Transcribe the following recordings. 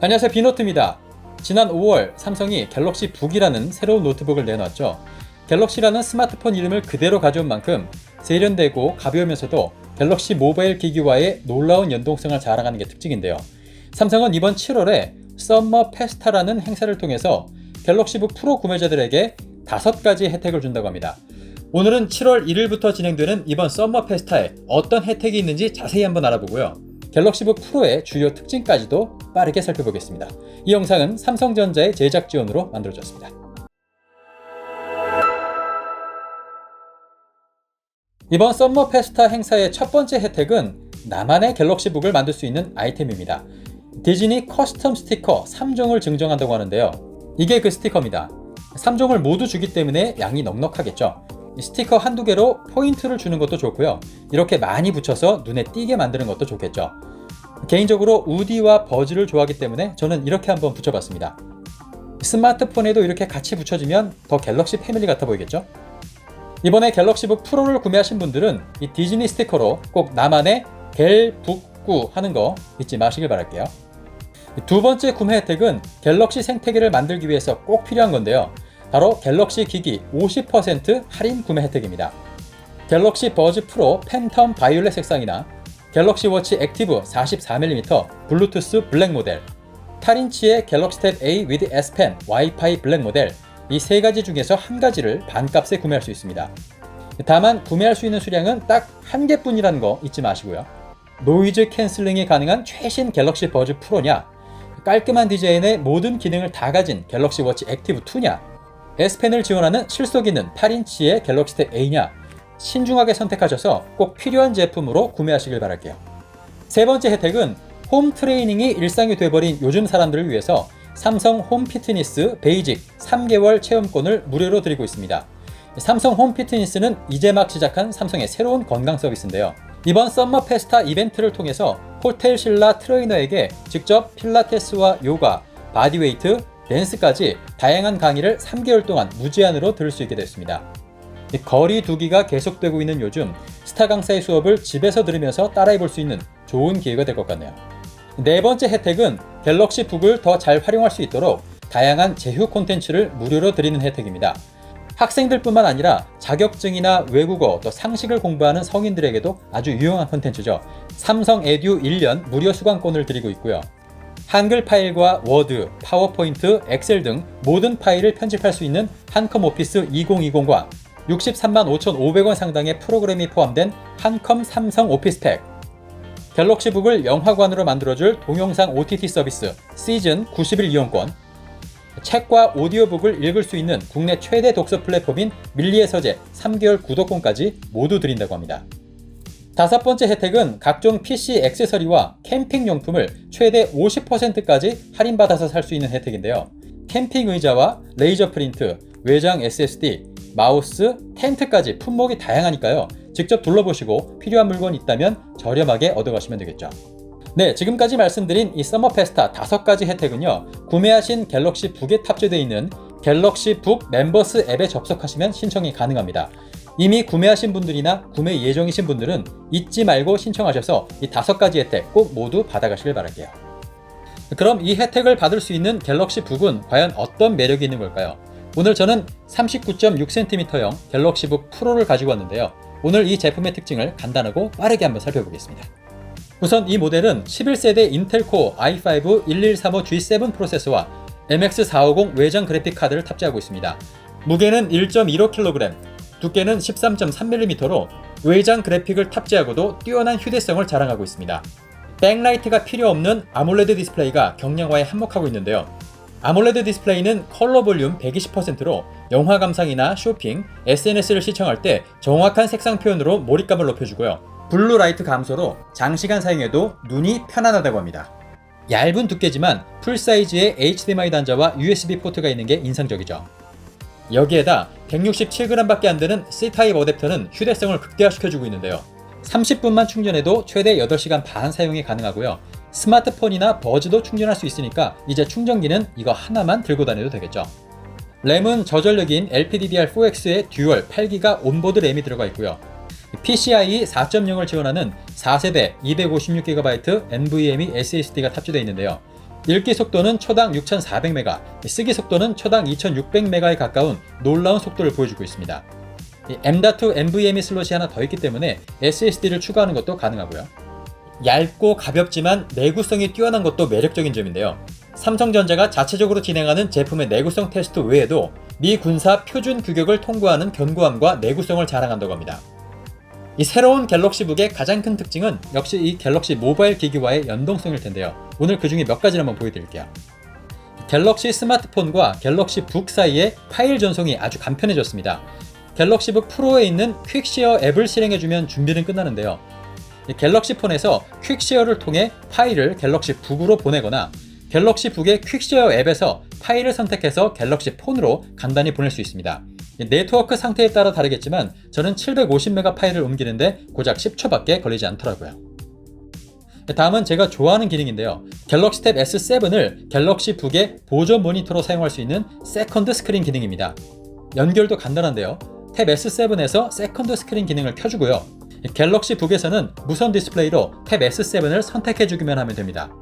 안녕하세요 비노트입니다. 지난 5월 삼성이 갤럭시 북이라는 새로운 노트북을 내놨죠. 갤럭시라는 스마트폰 이름을 그대로 가져온 만큼 세련되고 가벼우면서도 갤럭시 모바일 기기와의 놀라운 연동성을 자랑하는 게 특징인데요. 삼성은 이번 7월에 썸머 페스타라는 행사를 통해서 갤럭시북 프로 구매자들에게 다섯 가지 혜택을 준다고 합니다. 오늘은 7월 1일부터 진행되는 이번 썸머 페스타에 어떤 혜택이 있는지 자세히 한번 알아보고요. 갤럭시북 프로의 주요 특징까지도 빠르게 살펴보겠습니다. 이 영상은 삼성전자의 제작 지원으로 만들어졌습니다. 이번 썸머 페스타 행사의 첫 번째 혜택은 나만의 갤럭시북을 만들 수 있는 아이템입니다. 디즈니 커스텀 스티커 3종을 증정한다고 하는데요. 이게 그 스티커입니다. 3종을 모두 주기 때문에 양이 넉넉하겠죠. 이 스티커 한두 개로 포인트를 주는 것도 좋고요. 이렇게 많이 붙여서 눈에 띄게 만드는 것도 좋겠죠. 개인적으로 우디와 버즈를 좋아하기 때문에 저는 이렇게 한번 붙여봤습니다. 스마트폰에도 이렇게 같이 붙여주면 더 갤럭시 패밀리 같아 보이겠죠? 이번에 갤럭시북 프로를 구매하신 분들은 이 디즈니 스티커로 꼭 나만의 갤북구 하는 거 잊지 마시길 바랄게요. 두 번째 구매 혜택은 갤럭시 생태계를 만들기 위해서 꼭 필요한 건데요. 바로 갤럭시 기기 50% 할인 구매 혜택입니다. 갤럭시 버즈 프로 팬텀 바이올렛 색상이나 갤럭시 워치 액티브 44mm 블루투스 블랙 모델 8인치의 갤럭시 탭 A with S Pen 와이파이 블랙 모델 이 세 가지 중에서 한 가지를 반값에 구매할 수 있습니다. 다만 구매할 수 있는 수량은 딱 한 개뿐이라는 거 잊지 마시고요. 노이즈 캔슬링이 가능한 최신 갤럭시 버즈 프로냐 깔끔한 디자인의 모든 기능을 다 가진 갤럭시 워치 액티브 2냐 S펜을 지원하는 실속 있는 8인치의 갤럭시 탭 A냐 신중하게 선택하셔서 꼭 필요한 제품으로 구매하시길 바랄게요. 세 번째 혜택은 홈 트레이닝이 일상이 돼버린 요즘 사람들을 위해서 삼성 홈 피트니스 베이직 3개월 체험권을 무료로 드리고 있습니다. 삼성 홈 피트니스는 이제 막 시작한 삼성의 새로운 건강 서비스인데요. 이번 썸머 페스타 이벤트를 통해서 호텔 신라 트레이너에게 직접 필라테스와 요가, 바디웨이트, 댄스까지 다양한 강의를 3개월 동안 무제한으로 들을 수 있게 됐습니다. 이 거리 두기가 계속되고 있는 요즘 스타 강사의 수업을 집에서 들으면서 따라해 볼 수 있는 좋은 기회가 될 것 같네요. 네 번째 혜택은 갤럭시 북을 더 잘 활용할 수 있도록 다양한 제휴 콘텐츠를 무료로 드리는 혜택입니다. 학생들뿐만 아니라 자격증이나 외국어 또 상식을 공부하는 성인들에게도 아주 유용한 콘텐츠죠. 삼성 에듀 1년 무료 수강권을 드리고 있고요. 한글 파일과 워드, 파워포인트, 엑셀 등 모든 파일을 편집할 수 있는 한컴 오피스 2020과 63만 5,500원 상당의 프로그램이 포함된 한컴 삼성 오피스팩, 갤럭시북을 영화관으로 만들어줄 동영상 OTT 서비스 시즌 90일 이용권, 책과 오디오북을 읽을 수 있는 국내 최대 독서 플랫폼인 밀리의 서재 3개월 구독권까지 모두 드린다고 합니다. 다섯 번째 혜택은 각종 PC 액세서리와 캠핑 용품을 최대 50%까지 할인받아서 살 수 있는 혜택인데요. 캠핑 의자와 레이저 프린트, 외장 SSD, 마우스, 텐트까지 품목이 다양하니까요. 직접 둘러보시고 필요한 물건이 있다면 저렴하게 얻어가시면 되겠죠. 네, 지금까지 말씀드린 이 서머 페스타 다섯 가지 혜택은요. 구매하신 갤럭시 북에 탑재되어 있는 갤럭시 북 멤버스 앱에 접속하시면 신청이 가능합니다. 이미 구매하신 분들이나 구매 예정이신 분들은 잊지 말고 신청하셔서 이 다섯 가지 혜택 꼭 모두 받아가시길 바랄게요. 그럼 이 혜택을 받을 수 있는 갤럭시 북은 과연 어떤 매력이 있는 걸까요? 오늘 저는 39.6cm형 갤럭시 북 프로를 가지고 왔는데요. 오늘 이 제품의 특징을 간단하고 빠르게 한번 살펴보겠습니다. 우선 이 모델은 11세대 인텔 코어 i5 1135G7 프로세서와 MX450 외장 그래픽 카드를 탑재하고 있습니다. 무게는 1.15kg, 두께는 13.3mm로 외장 그래픽을 탑재하고도 뛰어난 휴대성을 자랑하고 있습니다. 백라이트가 필요 없는 아몰레드 디스플레이가 경량화에 한몫하고 있는데요. 아몰레드 디스플레이는 컬러 볼륨 120%로 영화 감상이나 쇼핑, SNS를 시청할 때 정확한 색상 표현으로 몰입감을 높여주고요. 블루 라이트 감소로 장시간 사용해도 눈이 편안하다고 합니다. 얇은 두께지만 풀 사이즈의 HDMI 단자와 USB 포트가 있는 게 인상적이죠. 여기에다 167g밖에 안 되는 C타입 어댑터는 휴대성을 극대화시켜주고 있는데요. 30분만 충전해도 최대 8시간 반 사용이 가능하고요. 스마트폰이나 버즈도 충전할 수 있으니까 이제 충전기는 이거 하나만 들고 다녀도 되겠죠. 램은 저전력인 LPDDR4X의 듀얼 8기가 온보드 램이 들어가 있고요. PCIe 4.0을 지원하는 4세대 256GB NVMe SSD가 탑재되어 있는데요. 읽기 속도는 초당 6,400메가, 쓰기 속도는 초당 2,600메가에 가까운 놀라운 속도를 보여주고 있습니다. 이 M.2 NVMe 슬롯이 하나 더 있기 때문에 SSD를 추가하는 것도 가능하고요. 얇고 가볍지만 내구성이 뛰어난 것도 매력적인 점인데요. 삼성전자가 자체적으로 진행하는 제품의 내구성 테스트 외에도 미 군사 표준 규격을 통과하는 견고함과 내구성을 자랑한다고 합니다. 이 새로운 갤럭시북의 가장 큰 특징은 역시 이 갤럭시 모바일 기기와의 연동성일 텐데요. 오늘 그 중에 몇 가지를 한번 보여드릴게요. 갤럭시 스마트폰과 갤럭시 북 사이의 파일 전송이 아주 간편해졌습니다. 갤럭시북 프로에 있는 퀵쉐어 앱을 실행해주면 준비는 끝나는데요. 이 갤럭시 폰에서 퀵쉐어를 통해 파일을 갤럭시 북으로 보내거나 갤럭시 북의 퀵쉐어 앱에서 파일을 선택해서 갤럭시 폰으로 간단히 보낼 수 있습니다. 이 네트워크 상태에 따라 다르겠지만 저는 750메가 파일을 옮기는데 고작 10초밖에 걸리지 않더라고요. 다음은 제가 좋아하는 기능인데요. 갤럭시 탭 S7을 갤럭시 북의 보조 모니터로 사용할 수 있는 세컨드 스크린 기능입니다. 연결도 간단한데요. 탭 S7에서 세컨드 스크린 기능을 켜주고요. 갤럭시 북에서는 무선 디스플레이로 탭 S7을 선택해주기만 하면 됩니다.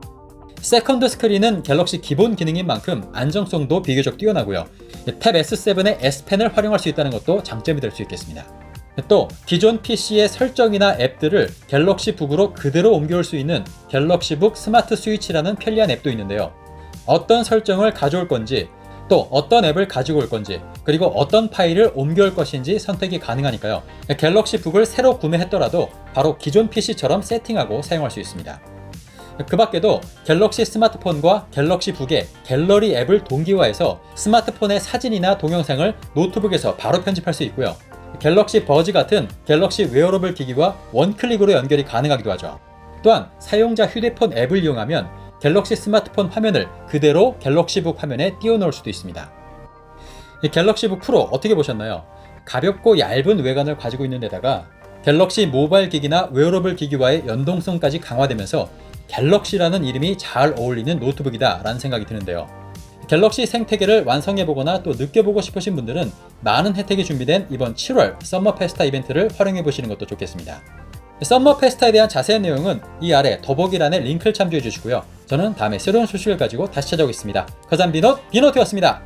세컨드 스크린은 갤럭시 기본 기능인 만큼 안정성도 비교적 뛰어나고요. 탭 S7의 S펜을 활용할 수 있다는 것도 장점이 될 수 있겠습니다. 또 기존 PC의 설정이나 앱들을 갤럭시 북으로 그대로 옮겨올 수 있는 갤럭시 북 스마트 스위치라는 편리한 앱도 있는데요. 어떤 설정을 가져올 건지 또 어떤 앱을 가지고 올 건지 그리고 어떤 파일을 옮겨올 것인지 선택이 가능하니까요. 갤럭시 북을 새로 구매했더라도 바로 기존 PC처럼 세팅하고 사용할 수 있습니다. 그 밖에도 갤럭시 스마트폰과 갤럭시 북의 갤러리 앱을 동기화해서 스마트폰의 사진이나 동영상을 노트북에서 바로 편집할 수 있고요. 갤럭시 버즈 같은 갤럭시 웨어러블 기기와 원클릭으로 연결이 가능하기도 하죠. 또한 사용자 휴대폰 앱을 이용하면 갤럭시 스마트폰 화면을 그대로 갤럭시북 화면에 띄워놓을 수도 있습니다. 이 갤럭시북 프로 어떻게 보셨나요? 가볍고 얇은 외관을 가지고 있는 데다가 갤럭시 모바일 기기나 웨어러블 기기와의 연동성까지 강화되면서 갤럭시라는 이름이 잘 어울리는 노트북이다 라는 생각이 드는데요. 갤럭시 생태계를 완성해보거나 또 느껴보고 싶으신 분들은 많은 혜택이 준비된 이번 7월 썸머 페스타 이벤트를 활용해보시는 것도 좋겠습니다. 썸머 페스타에 대한 자세한 내용은 이 아래 더보기란에 링크를 참조해 주시고요. 저는 다음에 새로운 소식을 가지고 다시 찾아오겠습니다. 거잔 비노 비노트였습니다.